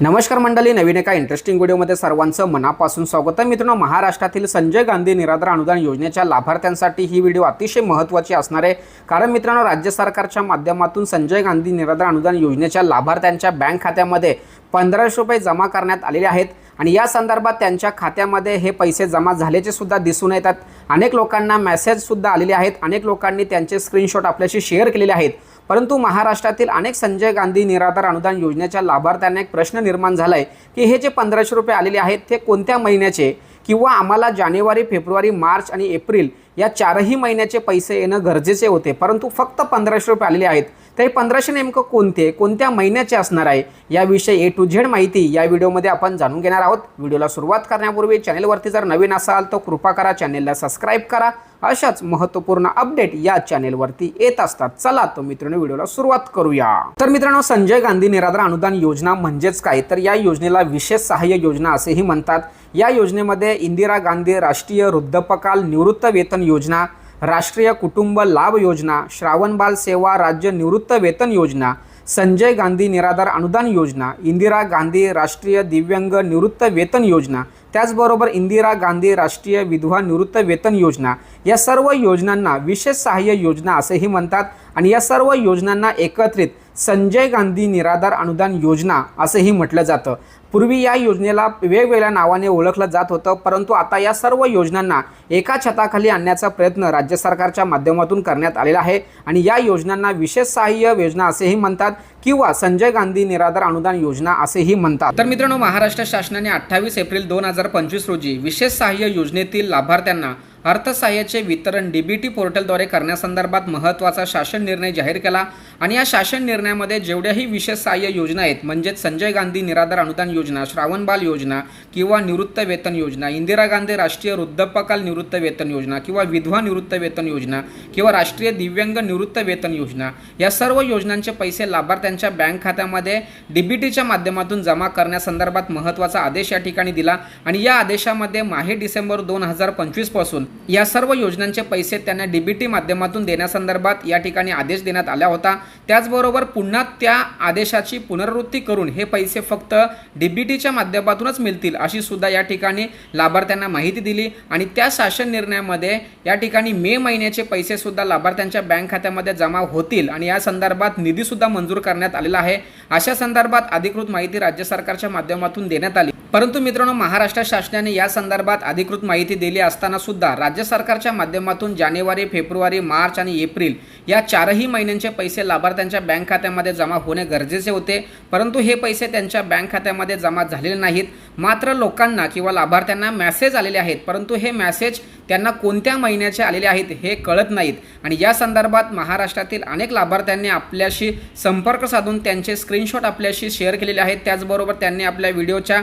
नमस्कार मंडळी नवीन एका इंटरेस्टिंग व्हिडिओमध्ये सर्वांचं मनापासून स्वागत आहे. मित्रांनो महाराष्ट्रातील संजय गांधी निराधार अनुदान योजनेच्या लाभार्थ्यांसाठी ही व्हिडिओ अतिशय महत्त्वाची असणार आहे. कारण मित्रांनो राज्य सरकारच्या माध्यमातून संजय गांधी निराधार अनुदान योजनेच्या लाभार्थ्यांच्या बँक खात्यामध्ये पंधराशे रुपये जमा करण्यात आलेले आहेत. आणि या संदर्भात त्यांच्या खात्यामध्ये हे पैसे जमा झाल्याचे सुद्धा दिसून येतात. अनेक लोकांना मेसेजसुद्धा आलेले आहेत. अनेक लोकांनी त्यांचे स्क्रीनशॉट आपल्याशी शेअर केलेले आहेत. परंतु महाराष्ट्रातील अनेक संजय गांधी निराधार अनुदान योजनेच्या लाभार्थ्यांना एक प्रश्न निर्माण झाला आहे की हे जे पंधराशे रुपये आलेले आहेत ते कोणत्या महिन्याचे? किंवा आम्हाला जानेवारी फेब्रुवारी मार्च आणि एप्रिल या चारही महिन्याचे पैसे येणं गरजेचे होते. परंतु फक्त पंधराशे रुपये आलेले आहेत. तर हे पंधराशे नेमकं कोणते कोणत्या महिन्याचे असणार आहे? याविषयी ए टू झेड माहिती या व्हिडिओमध्ये आपण जाणून घेणार आहोत. व्हिडिओला सुरुवात करण्यापूर्वी चॅनेलवरती जर नवीन असाल तर कृपा करा चॅनेलला सबस्क्राईब करा. अशाच महत्त्वपूर्ण अपडेट या चॅनेलवरती येत असतात. चला तर मित्रांनो व्हिडिओला सुरुवात करूया. तर मित्रांनो संजय गांधी निराधार अनुदान योजना म्हणजेच काय? तर या योजनेला विशेष सहाय्य योजना असेही म्हणतात. या योजनेमध्ये इंदिरा गांधी राष्ट्रीय वृद्धपकाल निवृत्त वेतन योजना राष्ट्रीय कुटुंब लाभ योजना श्रावणबाल सेवा राज्य निवृत्त वेतन योजना संजय गांधी निराधार अनुदान योजना इंदिरा गांधी राष्ट्रीय दिव्यांग निवृत्त वेतन योजना त्याचबरोबर इंदिरा गांधी राष्ट्रीय विधवा निवृत्त वेतन योजना या सर्व योजनांना विशेष सहाय्य योजना असेही म्हणतात आणि या सर्व योजनांना एकत्रित संजय गांधी निराधार अनुदान योजना असंही म्हटलं जातं. पूर्वी या योजनेला वेगवेगळ्या नावाने ओळखलं जात होतं परंतु आता या सर्व योजनांना एका छताखाली आणण्याचा प्रयत्न राज्य सरकारच्या माध्यमातून करण्यात आलेला आहे. आणि या योजनांना विशेष सहाय्य योजना असेही म्हणतात किंवा संजय गांधी निराधार अनुदान योजना असेही म्हणतात. तर मित्रांनो महाराष्ट्र शासनाने अठ्ठावीस एप्रिल दोन हजार पंचवीस रोजी विशेष सहाय्य योजनेतील लाभार्थ्यांना अर्थसहाय्याचे वितरण डीबीटी पोर्टलद्वारे करण्यासंदर्भात महत्त्वाचा शासन निर्णय जाहीर केला आणि या शासन निर्णयामध्ये जेवढ्याही विशेष सहाय्य योजना आहेत म्हणजेच संजय गांधी निराधार अनुदान योजना श्रावणबाल योजना किंवा निवृत्त वेतन योजना इंदिरा गांधी राष्ट्रीय वृद्धपकाल निवृत्त वेतन योजना किंवा विधवा निवृत्त वेतन योजना किंवा राष्ट्रीय दिव्यांग निवृत्त वेतन योजना या सर्व योजनांचे पैसे लाभार्थ्यांच्या बँक खात्यामध्ये डीबीटीच्या माध्यमातून जमा करण्यासंदर्भात महत्त्वाचा आदेश या ठिकाणी दिला आणि या आदेशामध्ये माहे डिसेंबर दोन हजार पंचवीसपासून या सर्व योजनांचे पैसे त्यांना डी बी टी माध्यमातून देण्यासंदर्भात या ठिकाणी आदेश देण्यात आला होता. त्याचबरोबर पुन्हा त्या आदेशाची पुनरावृत्ती करून हे पैसे फक्त डी बी टीच्या माध्यमातूनच मिळतील अशी सुद्धा या ठिकाणी लाभार्थ्यांना माहिती दिली. आणि त्या शासन निर्णयामध्ये या ठिकाणी मे महिन्याचे पैसे सुद्धा लाभार्थ्यांच्या बँक खात्यामध्ये जमा होतील आणि या संदर्भात निधीसुद्धा मंजूर करण्यात आलेला आहे. अशा संदर्भात अधिकृत माहिती राज्य सरकारच्या माध्यमातून देण्यात आली. परंतु मित्रांनो महाराष्ट्र शासनाने या संदर्भात अधिकृत माहिती दिली असताना सुद्धा राज्य सरकारच्या माध्यमातून जानेवारी फेब्रुवारी मार्च आणि एप्रिल या चारही महिन्यांचे पैसे लाभार्थ्यांच्या बँक खात्यामध्ये जमा होणे गरजेचे होते. परंतु हे पैसे त्यांच्या बँक खात्यामध्ये जमा झालेले नाहीत. मात्र लोकांना किंवा लाभार्थ्यांना मॅसेज आलेले आहेत परंतु हे मॅसेज त्यांना कोणत्या महिन्याचे आलेले आहेत हे कळत नाहीत. आणि या संदर्भात महाराष्ट्रातील अनेक लाभार्थ्यांनी आपल्याशी संपर्क साधून त्यांचे स्क्रीनशॉट आपल्याशी शेअर केलेले आहेत. त्याचबरोबर त्यांनी आपल्या व्हिडिओच्या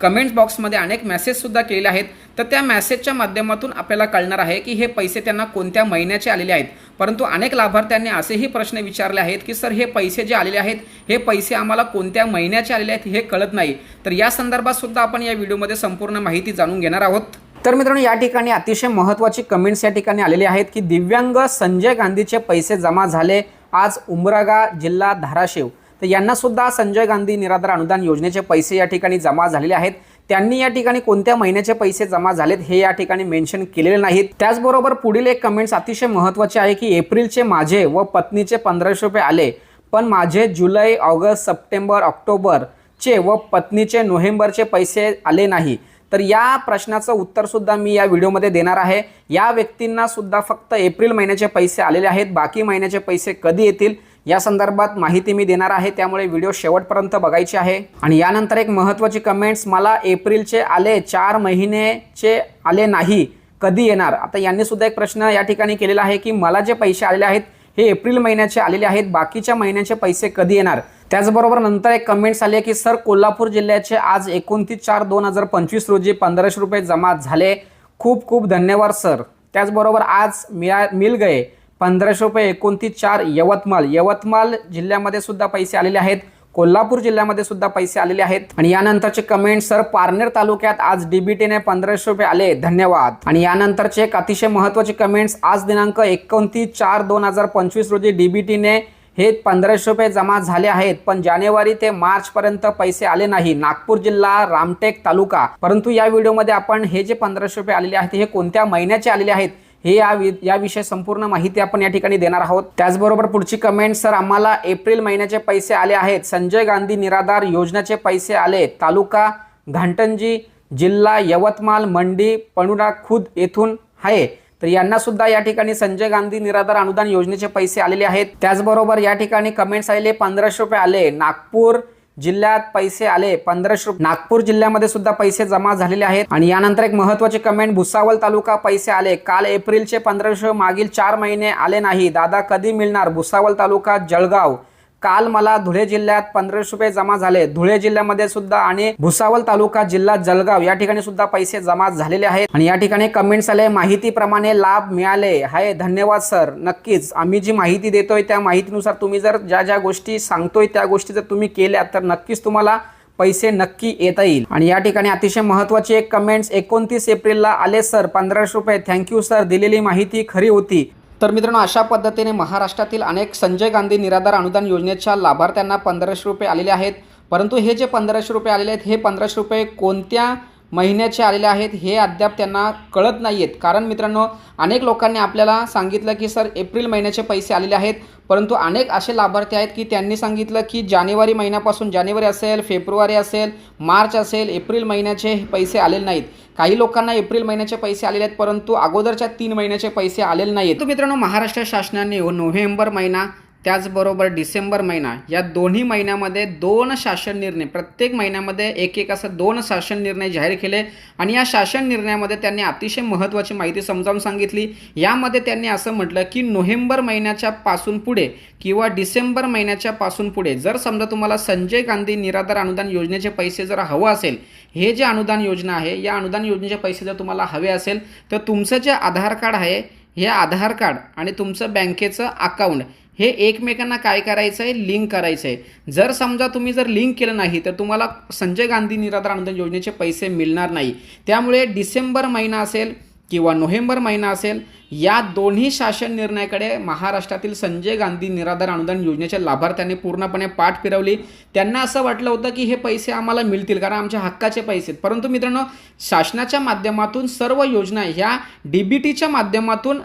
कमेंट्स बॉक्समध्ये अनेक मेसेजसुद्धा केलेले आहेत. तर त्या मॅसेजच्या माध्यमातून आपल्याला कळणार आहे की हे पैसे त्यांना कोणत्या महिन्याचे आलेले आहेत. परंतु अनेक लाभार्थ्यांनी असेही प्रश्न विचारले आहेत की सर हे पैसे जे आलेले आहेत हे पैसे आम्हाला कोणत्या महिन्याचे आलेले आहेत हे कळत नाही. तर या संदर्भात सुद्धा आपण या व्हिडिओमध्ये संपूर्ण माहिती जाणून घेणार आहोत. तर मित्रांनो या ठिकाणी अतिशय महत्त्वाची कमेंट्स या ठिकाणी आलेली आहेत की दिव्यांग संजय गांधीचे पैसे जमा झाले आज उमरागा जिल्हा धाराशिव. तर यांना सुद्धा संजय गांधी निराधार अनुदान योजनेचे पैसे या ठिकाणी जमा झालेले आहेत. त्यांनी या ठिकाणी कोणत्या महिन्याचे पैसे जमा झालेत हे या ठिकाणी मेन्शन केलेले नाहीत. त्याचबरोबर पुढील एक कमेंट्स अतिशय महत्त्वाचे आहे की एप्रिलचे माझे व पत्नीचे पंधराशे रुपये आले पण माझे जुलै ऑगस्ट सप्टेंबर ऑक्टोबरचे व पत्नीचे नोव्हेंबरचे पैसे आले नाही. तर या प्रश्नाचं उत्तरसुद्धा मी या व्हिडिओमध्ये देणार आहे. या व्यक्तींना सुद्धा फक्त एप्रिल महिन्याचे पैसे आलेले आहेत. बाकी महिन्याचे पैसे कधी येतील? या संदर्भात माहिती मी देणार आहे. त्यामुळे व्हिडिओ शेवटपर्यंत बघायची आहे. आणि यानंतर एक महत्त्वाची कमेंट्स मला एप्रिलचे आले चार महिनेचे आले नाही. कधी येणार? आता यांनी सुद्धा एक प्रश्न या ठिकाणी केलेला आहे की मला जे पैसे आलेले आहेत हे एप्रिल महिन्याचे आलेले आहेत. बाकीच्या महिन्याचे पैसे कधी येणार? त्याचबरोबर नंतर एक कमेंट्स आले की सर कोल्हापूर जिल्ह्याचे आज एकोणतीस चार दोन हजार पंचवीस रोजी पंधराशे रुपये जमा झाले. खूप खूप धन्यवाद सर. त्याचबरोबर आज मिळा मिल गए. पंधराशे रुपये एकोणतीस चार यवतमाळ. यवतमाळ जिल्ह्यामध्ये सुद्धा पैसे आलेले आहेत. कोल्हापूर जिल्ह्यामध्ये सुद्धा पैसे आलेले आहेत. आणि यानंतरचे कमेंट सर पारनेर तालुक्यात आज डीबीटीने पंधराशे रुपये आले. धन्यवाद. आणि यानंतरचे एक अतिशय महत्त्वाचे कमेंट्स आज दिनांक एकोणतीस चार दोन हजार पंचवीस रोजी डीबीटीने हे पंधराशे रुपये जमा झाले आहेत. पण जानेवारी ते मार्च पर्यंत पैसे आले नाही. नागपूर जिल्हा रामटेक तालुका. परंतु या व्हिडिओमध्ये आपण हे जे पंधराशे रुपये आलेले आहेत हे कोणत्या महिन्याचे आलेले आहेत? हे या वि- याविषयी संपूर्ण माहिती आपण या ठिकाणी देणार आहोत. त्याचबरोबर पुढची कमेंट सर आम्हाला एप्रिल महिन्याचे पैसे आले आहेत. संजय गांधी निराधार योजनेचे पैसे आले तालुका घाटंजी जिल्हा यवतमाळ मंडी पणुडा खुद येथून आहे. तर यांना सुद्धा या ठिकाणी संजय गांधी निराधार अनुदान योजनेचे पैसे आलेले आहेत. त्याचबरोबर या ठिकाणी कमेंट्स आलेले पंधराशे रुपये आले. नागपूर जिल्ह्यात पैसे आले. पंधराशे रुपये. नागपूर जिल्ह्यामध्ये सुद्धा पैसे जमा झालेले आहेत. आणि यानंतर एक महत्त्वाचे कमेंट भुसावळ तालुका पैसे आले. काल एप्रिलचे पंधराशे मागील चार महिने आले नाही. दादा कधी मिळणार? भुसावळ तालुका जळगाव. काल मला धुळे जिल्ह्यात पंधराशे रुपये जमा झाले. धुळे जिल्ह्यामध्ये सुद्धा आणि भुसावल तालुका जिल्हा जळगाव या ठिकाणी सुद्धा पैसे जमा झालेले आहेत. आणि या ठिकाणी कमेंट्स आले माहितीप्रमाणे लाभ मिळाले हाय धन्यवाद सर नक्कीच आम्ही जी माहिती देतोय त्या माहितीनुसार तुम्ही जर ज्या ज्या गोष्टी सांगतोय त्या गोष्टी जर तुम्ही केल्या तर नक्कीच तुम्हाला पैसे नक्की येता येईल. आणि या ठिकाणी अतिशय महत्वाची एक कमेंट्स एकोणतीस एप्रिलला आले सर पंधराशे रुपये. थँक्यू सर दिलेली माहिती खरी होती. तर मित्रांनो अशा पद्धतीने महाराष्ट्रातील अनेक संजय गांधी निराधार अनुदान योजनेच्या लाभार्थ्यांना पंधराशे रुपये आलेले आहेत. परंतु हे जे पंधराशे रुपये आलेले आहेत हे पंधराशे रुपये कोणत्या महिन्याचे आलेले आहेत हे अद्याप त्यांना कळत नाही आहेत कारण मित्रांनो अनेक लोकांनी आपल्याला सांगितलं की सर एप्रिल महिन्याचे पैसे आलेले आहेत. परंतु अनेक असे लाभार्थी आहेत की त्यांनी सांगितलं की जानेवारी महिन्यापासून जानेवारी असेल फेब्रुवारी असेल मार्च असेल एप्रिल महिन्याचे पैसे आलेले नाहीत. काही लोकांना एप्रिल महिन्याचे पैसे आलेले आहेत परंतु अगोदरच्या तीन महिन्याचे पैसे आलेले नाहीत. तर मित्रांनो महाराष्ट्र शासनाने नोव्हेंबर महिना त्याचबरोबर डिसेंबर महिना या दोन्ही महिन्यामध्ये दोन शासन निर्णय प्रत्येक महिन्यामध्ये एक एक असं दोन शासन निर्णय जाहीर केले आणि या शासन निर्णयामध्ये त्यांनी अतिशय महत्त्वाची माहिती समजावून सांगितली. यामध्ये त्यांनी असं म्हटलं की नोव्हेंबर महिन्याच्या पासून पुढे किंवा डिसेंबर महिन्याच्या पासून पुढे जर समजा तुम्हाला संजय गांधी निराधार अनुदान योजनेचे पैसे जर हवं असेल हे जे अनुदान योजना आहे या अनुदान योजनेचे पैसे जर तुम्हाला हवे असेल तर तुमचं जे आधार कार्ड आहे हे आधार कार्ड आणि तुमचं बँकेचं अकाउंट हे एकमेकांना काय करायचं आहे? लिंक करायचं आहे. जर समजा तुम्ही जर लिंक केलं नाही तर तुम्हाला संजय गांधी निराधार अनुदान योजनेचे पैसे मिळणार नाही. त्यामुळे डिसेंबर महिना असेल किंवा नोव्हेंबर महिना असेल या दोन्ही शासन निर्णयाकडे महाराष्ट्रातील संजय गांधी निराधार अनुदान योजनेच्या लाभार्थ्यांनी पूर्णपणे पाठ फिरवली. त्यांना असं वाटलं होतं की हे पैसे आम्हाला मिळतील कारण आमच्या हक्काचे पैसे आहेत. परंतु मित्रांनो शासनाच्या माध्यमातून सर्व योजना ह्या डी बी टीच्या माध्यमातून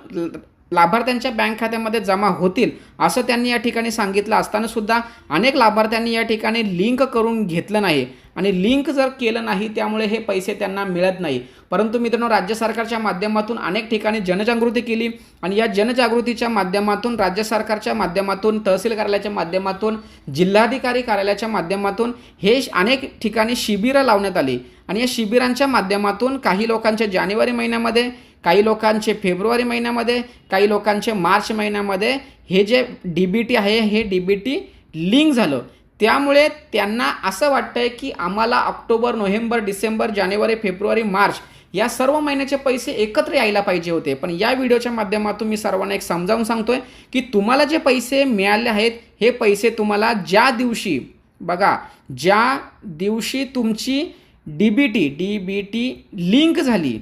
लाभार्थ्यांच्या बँक खात्यामध्ये जमा होतील असं त्यांनी या ठिकाणी सांगितलं असताना सुद्धा अनेक लाभार्थ्यांनी या ठिकाणी लिंक करून घेतलं नाही. आणि लिंक जर केलं नाही त्यामुळे हे पैसे त्यांना मिळत नाही. परंतु मित्रांनो राज्य सरकारच्या माध्यमातून अनेक ठिकाणी जनजागृती केली आणि या जनजागृतीच्या माध्यमातून राज्य सरकारच्या माध्यमातून तहसील कार्यालयाच्या माध्यमातून जिल्हाधिकारी कार्यालयाच्या माध्यमातून हे अनेक ठिकाणी शिबिरं लावण्यात आली. आणि या शिबिरांच्या माध्यमातून काही लोकांच्या जानेवारी महिन्यामध्ये काही लोकांचे फेब्रुवारी महिन्यामध्ये काही लोकांचे मार्च महिन्यामध्ये हे जे डी बी टी आहे हे डी बी टी लिंक झालं. त्यामुळे त्यांना असं वाटतंय की आम्हाला ऑक्टोबर नोव्हेंबर डिसेंबर जानेवारी फेब्रुवारी मार्च या सर्व महिन्याचे पैसे एकत्र यायला पाहिजे होते. पण या व्हिडिओच्या माध्यमातून मी सर्वांना एक समजावून सांगतोय की तुम्हाला जे पैसे मिळाले आहेत हे पैसे तुम्हाला ज्या दिवशी बघा ज्या दिवशी तुमची D B T D B T link झाली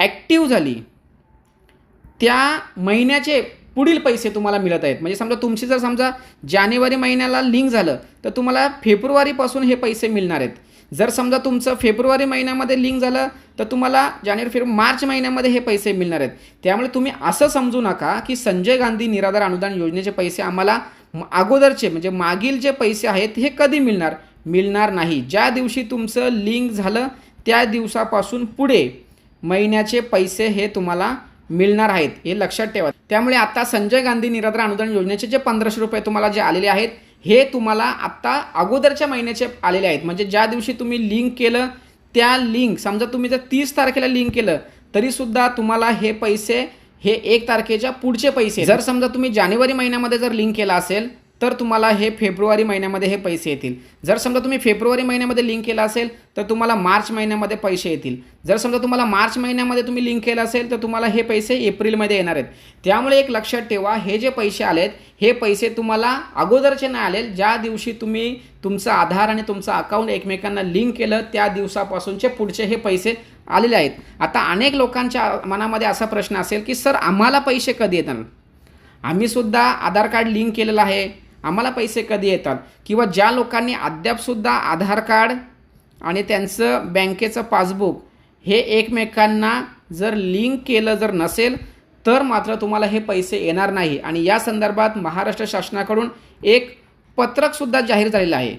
ॲक्टिव्ह झाली त्या महिन्याचे पुढील पैसे तुम्हाला मिळत आहेत. म्हणजे समजा तुमची जर समजा जानेवारी महिन्याला लिंक झालं तर तुम्हाला फेब्रुवारीपासून हे पैसे मिळणार आहेत. जर समजा तुमचं फेब्रुवारी महिन्यामध्ये लिंक झालं तर तुम्हाला जानेवारी फेब्रुवारी मार्च महिन्यामध्ये हे पैसे मिळणार आहेत. त्यामुळे तुम्ही असं समजू नका की संजय गांधी निराधार अनुदान योजनेचे पैसे आम्हाला अगोदरचे म्हणजे मागील जे पैसे आहेत हे कधी मिळणार? मिळणार नाही. ज्या दिवशी तुमचं लिंक झालं त्या दिवसापासून पुढे महिन्याचे पैसे हे तुम्हाला मिळणार आहेत हे लक्षात ठेवा. त्यामुळे आता संजय गांधी निराधार अनुदान योजनेचे जे पंधराशे रुपये तुम्हाला जे आलेले आहेत हे तुम्हाला आत्ता अगोदरच्या महिन्याचे आलेले आहेत. म्हणजे ज्या दिवशी तुम्ही लिंक केलं त्या लिंक समजा तुम्ही जर तीस तारखेला लिंक केलं तरीसुद्धा तुम्हाला हे पैसे हे एक तारखेच्या पुढचे पैसे जर समजा तुम्ही जानेवारी महिन्यामध्ये जर लिंक केला असेल तर तुम्हाला हे फेब्रुवारी महिन्यामध्ये हे पैसे येतील. जर समजा तुम्ही फेब्रुवारी महिन्यामध्ये लिंक केलं असेल तर तुम्हाला मार्च महिन्यामध्ये पैसे येतील. जर समजा तुम्हाला मार्च महिन्यामध्ये तुम्ही लिंक केलं असेल तर तुम्हाला हे पैसे एप्रिलमध्ये येणार आहेत. त्यामुळे एक लक्षात ठेवा हे जे पैसे आलेत हे पैसे तुम्हाला अगोदरचे नाही आले ज्या दिवशी तुम्ही तुमचं आधार आणि तुमचं अकाउंट एकमेकांना लिंक केलं त्या दिवसापासूनचे पुढचे हे पैसे आलेले आहेत. आता अनेक लोकांच्या मनामध्ये असा प्रश्न असेल की सर आम्हाला पैसे कधी येतात आम्हीसुद्धा आधार कार्ड लिंक केलेलं आहे. आम्हाला पैसे कधी येतात? किंवा ज्या लोकांनी अद्यापसुद्धा आधार कार्ड आणि त्यांचं बँकेचं पासबुक हे एकमेकांना जर लिंक केलं जर नसेल तर मात्र तुम्हाला हे पैसे येणार नाही. आणि या संदर्भात महाराष्ट्र शासनाकडून एक पत्रकसुद्धा जाहीर झालेलं आहे.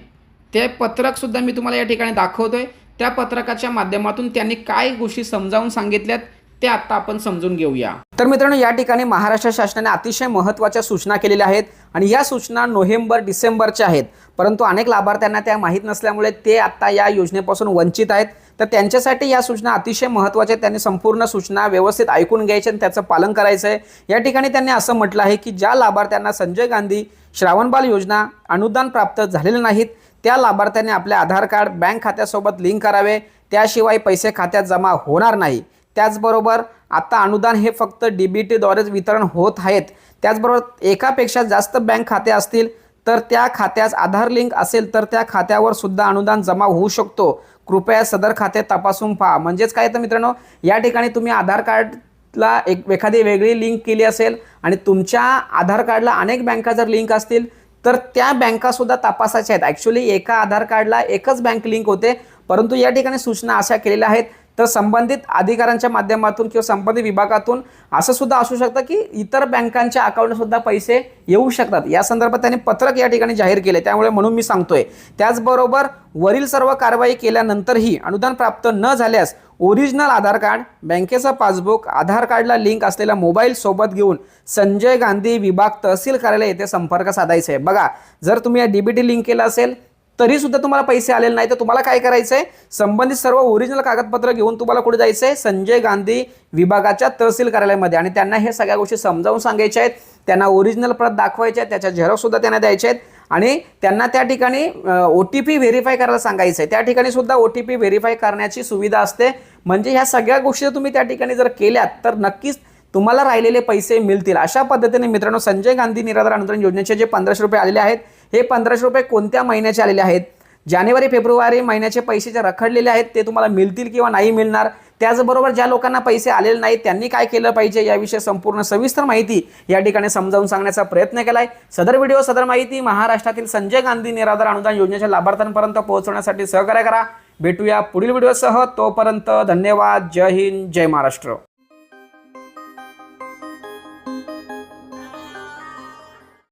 ते पत्रकसुद्धा मी तुम्हाला या ठिकाणी दाखवतो आहे त्या पत्रकाच्या माध्यमातून त्यांनी काय गोष्टी समजावून सांगितल्यात ते आत्ता आपण समजून घेऊया. तर मित्रांनो या ठिकाणी महाराष्ट्र शासनाने अतिशय महत्त्वाच्या सूचना केलेल्या आहेत आणि या सूचना नोव्हेंबर डिसेंबरच्या आहेत. परंतु अनेक लाभार्थ्यांना त्या माहीत नसल्यामुळे ते आत्ता या योजनेपासून वंचित आहेत. तर त्यांच्यासाठी या सूचना अतिशय महत्त्वाच्या आहेत. त्यांनी संपूर्ण सूचना व्यवस्थित ऐकून घ्यायचे आणि त्याचं पालन करायचं आहे. या ठिकाणी त्यांनी असं म्हटलं आहे की ज्या लाभार्थ्यांना संजय गांधी श्रावणबाल योजना अनुदान प्राप्त झालेले नाहीत त्या लाभार्थ्यांनी आपले आधार कार्ड बँक खात्यासोबत लिंक करावे. त्याशिवाय पैसे खात्यात जमा होणार नाही. त्याचबरोबर आता अनुदान हे फक्त डी बी टीद्वारेच वितरण होत आहेत. त्याचबरोबर एकापेक्षा जास्त बँक खाते असतील तर त्या खात्यास आधार लिंक असेल तर त्या खात्यावर सुद्धा अनुदान जमा होऊ शकतो. कृपया सदर खाते तपासून पहा. म्हणजेच काय तर मित्रांनो या ठिकाणी तुम्ही आधार कार्डला एक एखादी वेगळी लिंक केली असेल आणि तुमच्या आधार कार्डला अनेक बँका जर लिंक असतील तर त्या बँकासुद्धा तपासायच्या आहेत. ॲक्च्युली एका आधार कार्डला एकच बँक लिंक होते. परंतु या ठिकाणी सूचना अशा केलेल्या आहेत तर संबंधित अधिकाऱ्यांच्या माध्यमातून किंवा संबंधित विभागातून असं सुद्धा असू शकतं की इतर बँकांच्या अकाउंटसुद्धा पैसे येऊ शकतात. या संदर्भात त्यांनी पत्रक या ठिकाणी जाहीर केले. त्यामुळे म्हणून मी सांगतोय त्याचबरोबर वरील सर्व कारवाई केल्यानंतरही अनुदान प्राप्त न झाल्यास ओरिजिनल आधार कार्ड बँकेचं पासबुक आधार कार्डला लिंक असलेला मोबाईल सोबत घेऊन संजय गांधी विभाग तहसील कार्यालय येथे संपर्क साधायचा आहे. बघा जर तुम्ही या डीबीटी लिंक केलं असेल तरी सुद्धा तुम्हाला पैसे आलेले नाही तर तुम्हाला काय करायचं आहे संबंधित सर्व ओरिजिनल कागदपत्र घेऊन तुम्हाला कुठे जायचं आहे संजय गांधी विभागाच्या तहसील कार्यालयामध्ये. आणि त्यांना हे सगळ्या गोष्टी समजावून सांगायच्या आहेत. त्यांना ओरिजिनल प्रत दाखवायच्या आहेत. त्याच्या झेरॉक्ससुद्धा त्यांना द्यायचे आहेत. आणि त्यांना त्या ठिकाणी ओ टी पी व्हेरीफाय करायला सांगायचं आहे त्या ठिकाणी सुद्धा ओ टी पी व्हेरीफाय करण्याची सुविधा असते. म्हणजे ह्या सगळ्या गोष्टी तुम्ही त्या ठिकाणी जर केल्यात तर नक्कीच तुम्हाला राहिलेले पैसे मिळतील. अशा पद्धतीने मित्रांनो संजय गांधी निराधार अनुदान योजनेचे जे पंधराशे रुपये आलेले आहेत हे पंधराशे रुपये कोणत्या महिन्याचे आलेले आहेत? जानेवारी फेब्रुवारी महिन्याचे पैसे जे रखडलेले आहेत ते तुम्हाला मिळतील किंवा नाही मिळणार? त्याचबरोबर ज्या लोकांना पैसे आलेले नाहीत त्यांनी काय केलं पाहिजे याविषयी संपूर्ण सविस्तर माहिती या ठिकाणी समजावून सांगण्याचा प्रयत्न केला आहे सदर व्हिडिओ सदर माहिती महाराष्ट्रातील संजय गांधी निराधार अनुदान योजनेच्या लाभार्थ्यांपर्यंत पोहोचवण्यासाठी सहकार्य करा. भेटूया पुढील व्हिडिओसह. तोपर्यंत धन्यवाद. जय हिंद. जय महाराष्ट्र.